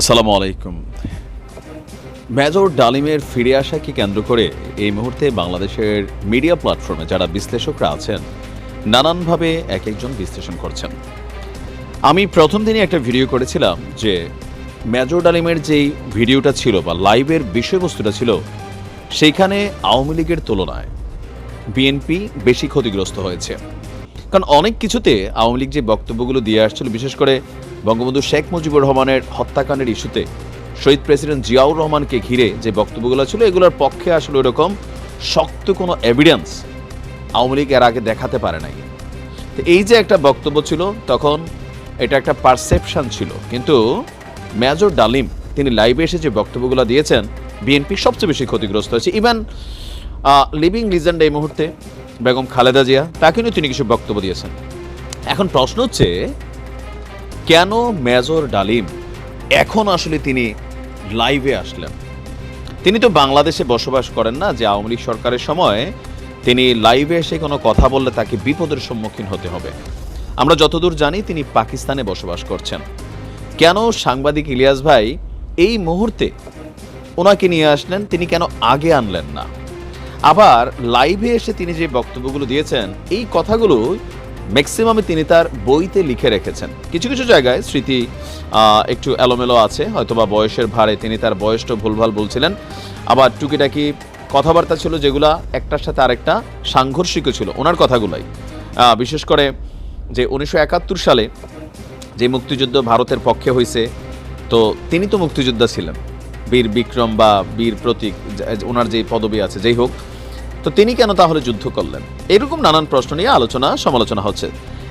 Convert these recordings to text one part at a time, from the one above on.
আসসালামু আলাইকুম। মেজর ডালিমের ফিরে আসাকে কেন্দ্র করে এই মুহূর্তে বাংলাদেশের মিডিয়া প্ল্যাটফর্মে যারা বিশ্লেষকরা আছেন, নানানভাবে এক একজন বিশ্লেষণ করছেন। আমি প্রথম দিনই একটা ভিডিও করেছিলাম যে মেজর ডালিমের যেই ভিডিওটা ছিল বা লাইভের বিষয়বস্তুটা ছিল, সেইখানে আওয়ামী লীগের তুলনায় বিএনপি বেশি ক্ষতিগ্রস্ত হয়েছে। কারণ অনেক কিছুতে আওয়ামী লীগ যে বক্তব্যগুলো দিয়ে আসছিল, বিশেষ করে বঙ্গবন্ধু শেখ মুজিবুর রহমানের হত্যাকাণ্ডের ইস্যুতে শহীদ প্রেসিডেন্ট জিয়াউর রহমানকে ঘিরে যে বক্তব্যগুলো ছিল, এগুলোর পক্ষে আসলে এরকম শক্ত কোনো এভিডেন্স আওয়ামী লীগ এর আগে দেখাতে পারে নাই। তো এই যে একটা বক্তব্য ছিল, তখন এটা একটা পারসেপশন ছিল। কিন্তু মেজর ডালিম, তিনি লাইভে এসে যে বক্তব্যগুলো দিয়েছেন বিএনপি সবচেয়ে বেশি ক্ষতিগ্রস্ত হয়েছে। ইভেন লিভিং লিজেন্ড এই মুহূর্তে, বেগম খালেদা জিয়া, তাকে নিয়ে তিনি কিছু বক্তব্য দিয়েছেন। এখন প্রশ্ন হচ্ছে কেন মেজর ডালিম এখন আসলে তিনি লাইভে আসলেন? তিনি তো বাংলাদেশে বসবাস করেন না, যে আওয়ামী লীগ সরকারের সময় তিনি লাইভে এসে কোনো কথা বললে তাকে বিপদের সম্মুখীন হতে হবে। আমরা যতদূর জানি তিনি পাকিস্তানে বসবাস করছেন। কেন সাংবাদিক ইলিয়াস ভাই এই মুহূর্তে ওনাকে নিয়ে আসলেন, তিনি কেন আগে আনলেন না? আবার লাইভে এসে তিনি যে বক্তব্যগুলো দিয়েছেন, এই কথাগুলো ম্যাক্সিমামে তিনি তার বইতে লিখে রেখেছেন। কিছু কিছু জায়গায় স্মৃতি একটু এলোমেলো আছে, হয়তোবা বয়সের ভারে তিনি তার বয়সটা ভুলভাল বলছিলেন। আবার টুকিটাকি কথাবার্তা ছিল যেগুলা একটার সাথে আরেকটা সাংঘর্ষিকও ছিল, ওনার কথাগুলাই। বিশেষ করে যে উনিশশো একাত্তর সালে যে মুক্তিযুদ্ধ ভারতের পক্ষে হয়েছে তো তিনি তো মুক্তিযোদ্ধা ছিলেন। বীর বিক্রম বা বীর প্রতীক ওনার যে পদবি আছে, যেই হোক তো তিনি কেন তাহলে যুদ্ধ করলেন? এরকম নানান প্রশ্ন নিয়ে আলোচনা, সমালোচনা হচ্ছে।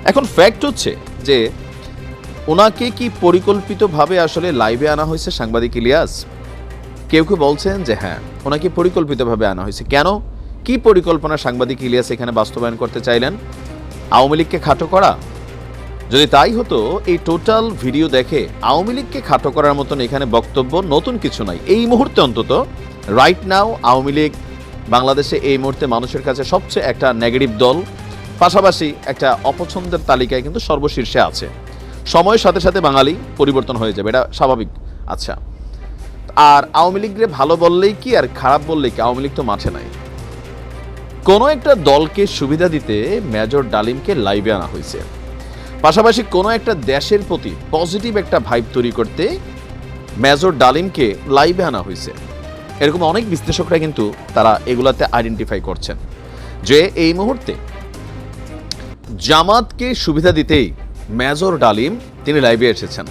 এখন ফ্যাক্ট হচ্ছে যে ওনাকে কি পরিকল্পিতভাবে আসলে লাইভে আনা হয়েছে সাংবাদিক ইলিয়াস? কেউ কেউ বলছেন যে হ্যাঁ ওনাকে পরিকল্পিতভাবে আনা হয়েছে। কেন? কি পরিকল্পনা সাংবাদিক ইলিয়াস এখানে বাস্তবায়ন করতে চাইলেন? আওয়ামী লীগকে খাটো করা? যদি তাই হতো, এই টোটাল ভিডিও দেখে আওয়ামী লীগকে খাটো করার মতন এখানে বক্তব্য নতুন কিছু নাই। এই মুহূর্তে অন্তত রাইট নাও আওয়ামী লীগ বাংলাদেশে এই মুহূর্তে মানুষের কাছে সবচেয়ে একটা নেগেটিভ দল, পাশাপাশি একটা অপছন্দের তালিকায় কিন্তু সর্বশীর্ষে আছে। সময়ের সাথে সাথে বাঙালি পরিবর্তন হয়ে যাবে, এটা স্বাভাবিক। আচ্ছা আর আওয়ামী লীগরে ভালো বললেই কি আর খারাপ বললেই কি? আওয়ামী লীগ তো মাঠে নাই। কোনো একটা দলকে সুবিধা দিতে মেজর ডালিমকে লাইভে আনা হয়েছে। পাশাপাশি কোনো একটা দেশের প্রতি পজিটিভ একটা ভাইব তৈরি করতে মেজর ডালিমকে লাইভে আনা হয়েছে। এরকম অনেক বিশ্লেষকরা কিন্তু তারা এগুলাতে আইডেন্টিফাই করছেন যে এই মুহূর্তে জামাতকে সুবিধা দিতেই মেজর ডালিম তিনি লাইভে এসেছেন।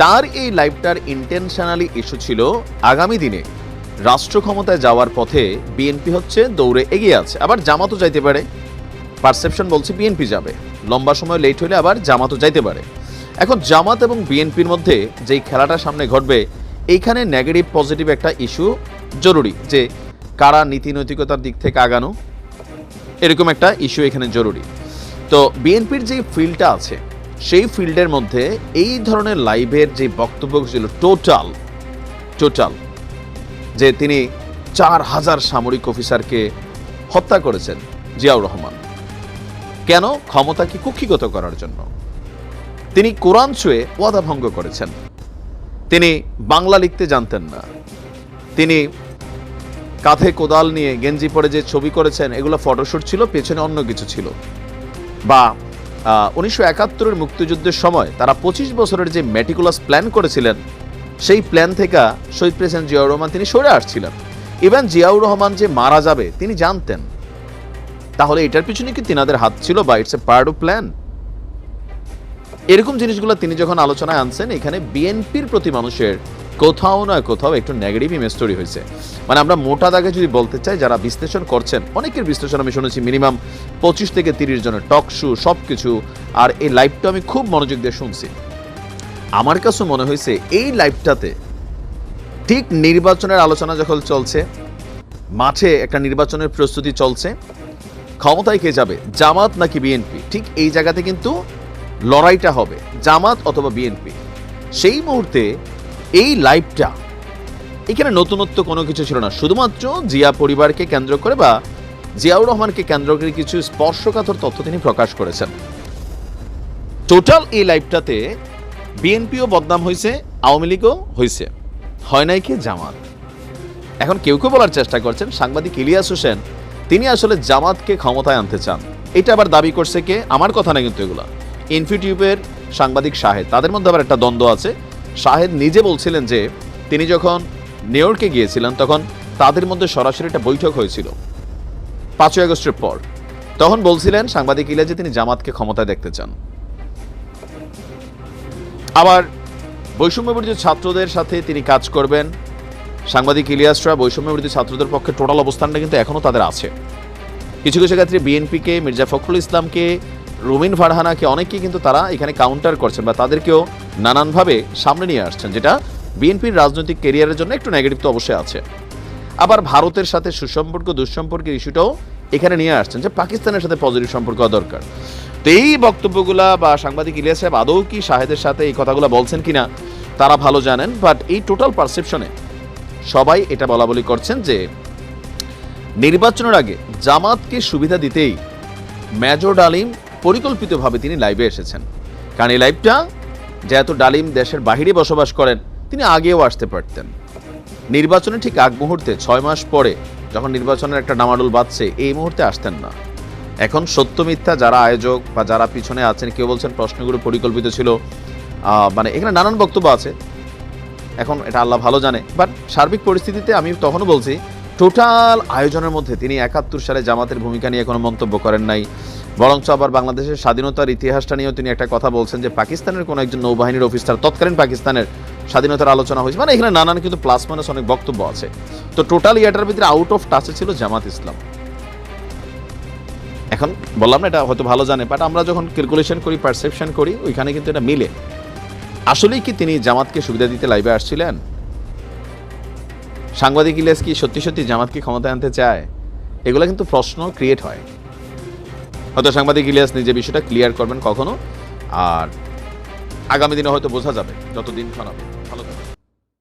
তার এই লাইভটার ইন্টেনশনালি ইস্যু ছিল আগামী দিনে রাষ্ট্র ক্ষমতায় যাওয়ার পথে বিএনপি হচ্ছে দৌড়ে এগিয়ে আছে। আবার জামাতও যাইতে পারে। পারসেপশন বলছে বিএনপি যাবে। লম্বা সময় লেট হলে আবার জামাতও যাইতে পারে। এখন জামাত এবং বিএনপির মধ্যে যেই খেলাটা সামনে ঘটবে এইখানে নেগেটিভ পজিটিভ একটা ইস্যু জরুরি যে কারা নীতি নৈতিকতার দিক থেকে আগানো, এরকম একটা ইস্যু এখানে জরুরি। তো বিএনপির যে ফিল্ডটা আছে, সেই ফিল্ডের মধ্যে এই ধরনের লাইভের যে বক্তব্য ছিল টোটাল টোটাল যে তিনি চার হাজার সামরিক অফিসারকে হত্যা করেছেন জিয়াউর রহমান। কেন? ক্ষমতাকে কুক্ষিগত করার জন্য। তিনি কোরআন ছুঁয়ে ওয়াদা ভঙ্গ করেছেন। তিনি বাংলা লিখতে জানতেন না। তিনি কাঁধে কোদাল নিয়ে গেঞ্জি পরে যে ছবি করেছেন, এগুলো ফটোশুট ছিল, পেছনে অন্য কিছু ছিল। বা উনিশশো একাত্তরের মুক্তিযুদ্ধের সময় তারা পঁচিশ বছরের যে মেটিকুলাস প্ল্যান করেছিলেন, সেই প্ল্যান থেকে শহীদ প্রেসিডেন্ট জিয়াউর রহমান তিনি সরে আসছিলেন। ইভেন জিয়াউর রহমান যে মারা যাবে, তিনি জানতেন। তাহলে এটার পিছনে কি তিনাদের হাত ছিল বা it's a part of plan এরকম জিনিসগুলো তিনি যখন আলোচনায় আনছেন, এখানে বিএনপির প্রতি মানুষের কোথাও না কোথাও একটু নেগেটিভ ইমেজ তৈরি হয়েছে। মানে আমরা মোটা দাগে যদি বলতে চাই, যারা বিশ্লেষণ করছেন, অনেকের বিশ্লেষণ আমি শুনেছি মিনিমাম পঁচিশ থেকে তিরিশ জনের টক শো সব কিছু আর এই লাইভটা আমি খুব মনোযোগ দিয়ে শুনছি। আমার কাছে মনে হয়েছে এই লাইভটাতে ঠিক নির্বাচনের আলোচনা যখন চলছে, মাঠে একটা নির্বাচনের প্রস্তুতি চলছে, ক্ষমতায় কে যাবে? জামাত নাকি বিএনপি? ঠিক এই জায়গাতে কিন্তু লড়াইটা হবে, জামাত অথবা বিএনপি। সেই মুহূর্তে এই লাইভটা এখানে নতুনত্ব কোনো কিছু ছিল না। শুধুমাত্র জিয়া পরিবারকে কেন্দ্র করে বা জিয়াউর রহমানকে কেন্দ্র করে কিছু স্পর্শকাতর তথ্য তিনি প্রকাশ করেছেন। টোটাল এই লাইভটাতে বিএনপিও বদনাম হয়েছে, আওয়ামী লীগও হয়েছে। হয় নাই কি জামাত? এখন কেউ কেউ বলার চেষ্টা করছেন, সাংবাদিক ইলিয়াস হোসেন, তিনি আসলে জামাতকে ক্ষমতায় আনতে চান। এটা আবার দাবি করছে কে? আমার কথা না কিন্তু এগুলা। ইনফিটিউবের সাংবাদিক শাহেদ। তাদের মধ্যে আবার একটা দ্বন্দ্ব আছে। শাহেদ নিজে বলছিলেন যে, তিনি যখন নিউ ইয়র্কে গিয়েছিলেন, তখন তাদের মধ্যে সরাসরি একটা বৈঠক হয়েছিল পাঁচই আগস্টের পর। তখন বলছিলেন সাংবাদিক ইলিয়াস যে, তিনি জামাতকে ক্ষমতায় দেখতে চান। আবার বৈষম্যবিরোধী ছাত্রদের সাথে তিনি কাজ করবেন। সাংবাদিক ইলিয়াসরা বৈষম্যবিরোধী ছাত্রদের পক্ষে টোটাল অবস্থানটা কিন্তু এখনও তাদের আছে। কিছু কিছু ক্ষেত্রে বিএনপিকে, মির্জা ফখরুল ইসলামকে রুমিন ফারহানাকে অনেকেই কিন্তু তারা এখানে কাউন্টার করছেন বা তাদেরকেও নানানভাবে সামনে নিয়ে আসছেন, যেটা বিএনপির রাজনৈতিক কেরিয়ারের জন্য একটু নেগেটিভ তো অবশ্যই আছে। আবার ভারতের সাথে সুসম্পর্ক দুঃসম্পর্কের ইস্যুটাও এখানে নিয়ে আসছেন যে পাকিস্তানের সাথে পজিটিভ সম্পর্ক দরকার। তো এই বক্তব্যগুলা বা সাংবাদিক ইলিয়াস সাহেব আদৌ কি শাহেদের সাথে এই কথাগুলো বলছেন কিনা তারা ভালো জানেন বাট এই টোটাল পারসেপশনে সবাই এটা বলা বলি করছেন যে নির্বাচনের আগে জামাতকে সুবিধা দিতেই মেজর ডালিম পরিকল্পিতভাবে তিনি লাইভে এসেছেন। কারণ এই লাইভটা যেহেতু ডালিম দেশের বাহিরে বসবাস করেন, তিনি আগেও আসতে পারতেন। নির্বাচনে ঠিক আগ মুহূর্তে ছয় মাস পরে যখন নির্বাচনের একটা ডামাডোল বাজছে এই মুহূর্তে আসতেন না। এখন সত্য মিথ্যা যারা আয়োজক বা যারা পিছনে আছেন, কেউ বলছেন প্রশ্নগুলো পরিকল্পিত ছিল মানে এখানে নানান বক্তব্য আছে। এখন এটা আল্লাহ ভালো জানে। বাট সার্বিক পরিস্থিতিতে আমি তখনও বলছি টোটাল আয়োজনের মধ্যে তিনি একাত্তর সালে জামাতের ভূমিকা নিয়ে কোনো মন্তব্য করেন নাই। বরঞ্চ আবার বাংলাদেশের স্বাধীনতার ইতিহাসটা নিয়েও তিনি একটা কথা বলছেন যে পাকিস্তানের কোনো একজন নৌবাহিনীর অফিসার তৎকালীন পাকিস্তানের স্বাধীনতার আলোচনা হয়েছে। মানে এখানে নানান কিন্তু প্লাস মাইনাস অনেক বক্তব্য আছে। তো টোটাল ইয়াটার ভিতরে আউট অফ টাচে ছিল জামাত ইসলাম। এখন বললাম না, এটা হয়তো ভালো জানে বাট আমরা যখন ক্যালকুলেশন করি পারসেপশন করি, ওইখানে কিন্তু এটা মিলে। আসলেই কি তিনি জামাতকে সুবিধা দিতে লাইভে আসছিলেন? সাংবাদিক ইলিয়াস কি সত্যি সত্যি জামাতকে ক্ষমতায় আনতে চায়? এগুলো কিন্তু প্রশ্ন ক্রিয়েট হয়। হয়তো সাংবাদিক ইলিয়াস নিজে বিষয়টা ক্লিয়ার করবেন কখনো, আর আগামী দিনে হয়তো বোঝা যাবে যতদিন খারাপ